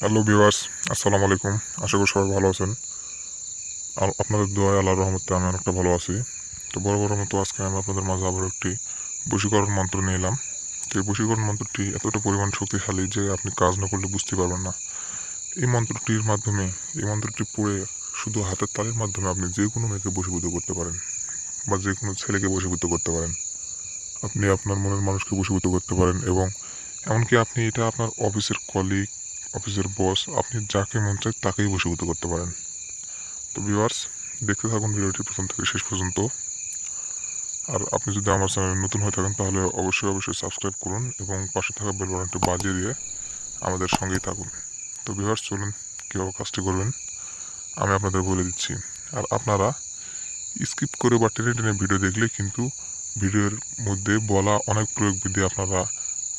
Hello viewers, আসসালামু আলাইকুম। আশা করি সবাই ভালো আছেন। আপনাদের দোয়ায় আল্লাহ রহমতে আমি অনেকটা ভালো আছি। তো বড় বড় মতো আজকে আমি আপনাদের মাঝে আবার একটি বশীকরণ মন্ত্র নিয়ে এলাম। তো এই বশীকরণ মন্ত্রটি এতটা পরিমাণ শক্তিশালী যে আপনি কাজ না করলে বুঝতে পারবেন না। এই মন্ত্রটির মাধ্যমে, এই মন্ত্রটি পড়ে শুধু হাতের তালের মাধ্যমে আপনি যে কোনো মেয়েকে বশীভূত করতে পারেন বা যে কোনো ছেলেকে বশীভূত করতে পারেন। আপনি আপনার মনের মানুষকে বশীভূত করতে পারেন এবং এমনকি আপনি এটা আপনার অফিসের কলিগ অফিসের বস আপনি যাকে মন চায় তাকেই বশীভূত করতে পারেন। তো ভিউয়ার্স দেখতে থাকুন ভিডিওটি প্রথম থেকে শেষ পর্যন্ত। আর আপনি যদি আমার চ্যানেলে নতুন হয়ে থাকেন, তাহলে অবশ্যই অবশ্যই সাবস্ক্রাইব করুন এবং পাশে থাকা বেল বাটনটি বাজিয়ে দিয়ে আমাদের সঙ্গেই থাকুন। তো ভিউয়ার্স চলুন কীভাবে কাজটি করবেন, আমি আপনাদের বলে দিচ্ছি। আর আপনারা স্কিপ করে বা টেনে টেনে ভিডিও দেখলে কিন্তু ভিডিওর মধ্যে বলা অনেক প্রয়োগবিধি আপনারা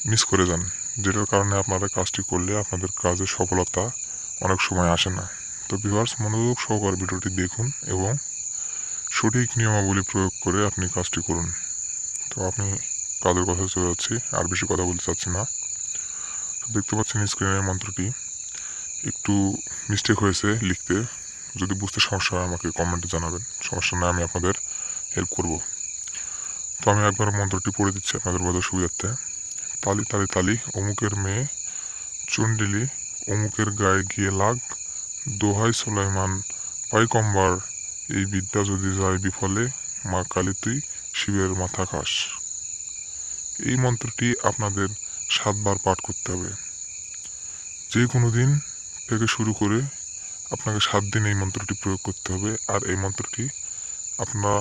মিস করে যান। যেটার কারণে আপনারা কাজটি করলে আপনাদের কাজের সফলতা অনেক সময় আসে না। তো ভিউয়ার্স, মনোযোগ সহকারে ভিডিওটি দেখুন এবং সঠিক নিয়মাবলী প্রয়োগ করে আপনি কাজটি করুন। তো আপনি কাজের কথা চলে যাচ্ছি, আর বেশি কথা বলতে চাচ্ছি না। তো দেখতে পাচ্ছেন স্ক্রিনের মন্ত্রটি। একটু মিস্টেক হয়েছে লিখতে। যদি বুঝতে সমস্যা হয় আমাকে কমেন্টে জানাবেন। সমস্যা না, আমি আপনাদের হেল্প করব। তো আমি একবার মন্ত্রটি পড়ে দিচ্ছি আপনাদের বোঝার সুবিধার্থে। তালি তালি তালি অমুকের মেয়ে চন্ডিলি অমুকের গায়ে গিয়ে লাগ দোহাই সোলাইমান পাইকম্বার এই বিদ্যা যদি যায় বিফলে মা কালী তুই শিবের মাথা খাস এই মন্ত্রটি আপনাদের সাতবার পাঠ করতে হবে। যে কোনো দিন থেকে শুরু করে আপনাকে সাত দিন এই মন্ত্রটি প্রয়োগ করতে হবে, আর এই মন্ত্রটি আপনারা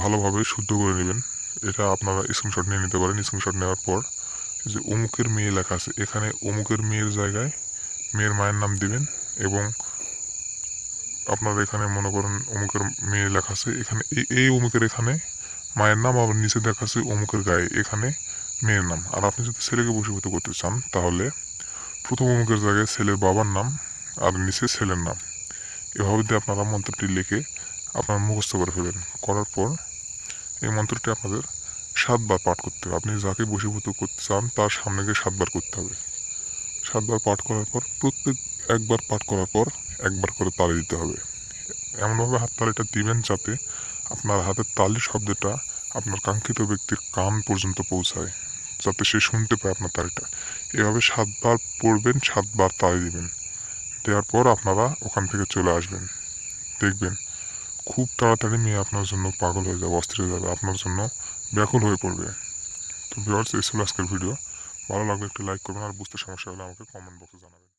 ভালোভাবে শুদ্ধ করে নেবেন। এটা আপনারা স্ক্রিনশট নিয়ে নিতে পারেন। স্ক্রিনশট নেওয়ার পর যে অমুকের মেয়ে লেখা আছে। এখানে অমুকের মেয়ের জায়গায় মেয়ের মায়ের নাম দিবেন এবং আপনার এখানে মনে করেন অমুকের মেয়ে লেখা আছে। এখানে এই অমুকের এখানে মায়ের নাম, আবার নিচে দেখা আছে অমুকের গায়ে এখানে মেয়ের নাম। আর আপনি যদি ছেলেকে বসীভূত করতে চান, তাহলে প্রথম অমুকের জায়গায় ছেলের বাবার নাম, আর নিচে ছেলের নাম। এভাবে দিয়ে আপনারা মন্ত্রটি লিখে আপনার মুখস্থ করে ফেলেন, করার পর এই মন্ত্রটি আপনাদের সাতবার পাঠ করতে হবে। আপনি যাকে বশীভূত করতে চান, তার সামনে গিয়ে সাতবার করতে হবে। সাতবার পাঠ করার পর, প্রত্যেক একবার পাঠ করার পর একবার করে তালি দিতে হবে। এমনভাবে হাত তালিটা দিবেন যাতে আপনার হাতের তালি শব্দটা আপনার কাঙ্ক্ষিত ব্যক্তির কান পর্যন্ত পৌঁছায়, যাতে সে শুনতে পায় আপনার তালিটা। এভাবে সাতবার পড়বেন, সাতবার তালি দিবেন। দেওয়ার পর আপনারা ওখান থেকে চলে আসবেন। দেখবেন খুব তাড়াতাড়ি মেয়ে আপনার জন্য পাগল হয়ে যাবে, অস্থির হয়ে যাবে। আপনার জন্য ব্যাকুল হয়ে পড়বে। তো ভিউয়ার্স এই ছিল আজকের ভিডিও ভালো লাগলে একটু লাইক করবেন, আর বুঝতে সমস্যা হলে আমাকে কমেন্ট বক্সে জানাবেন।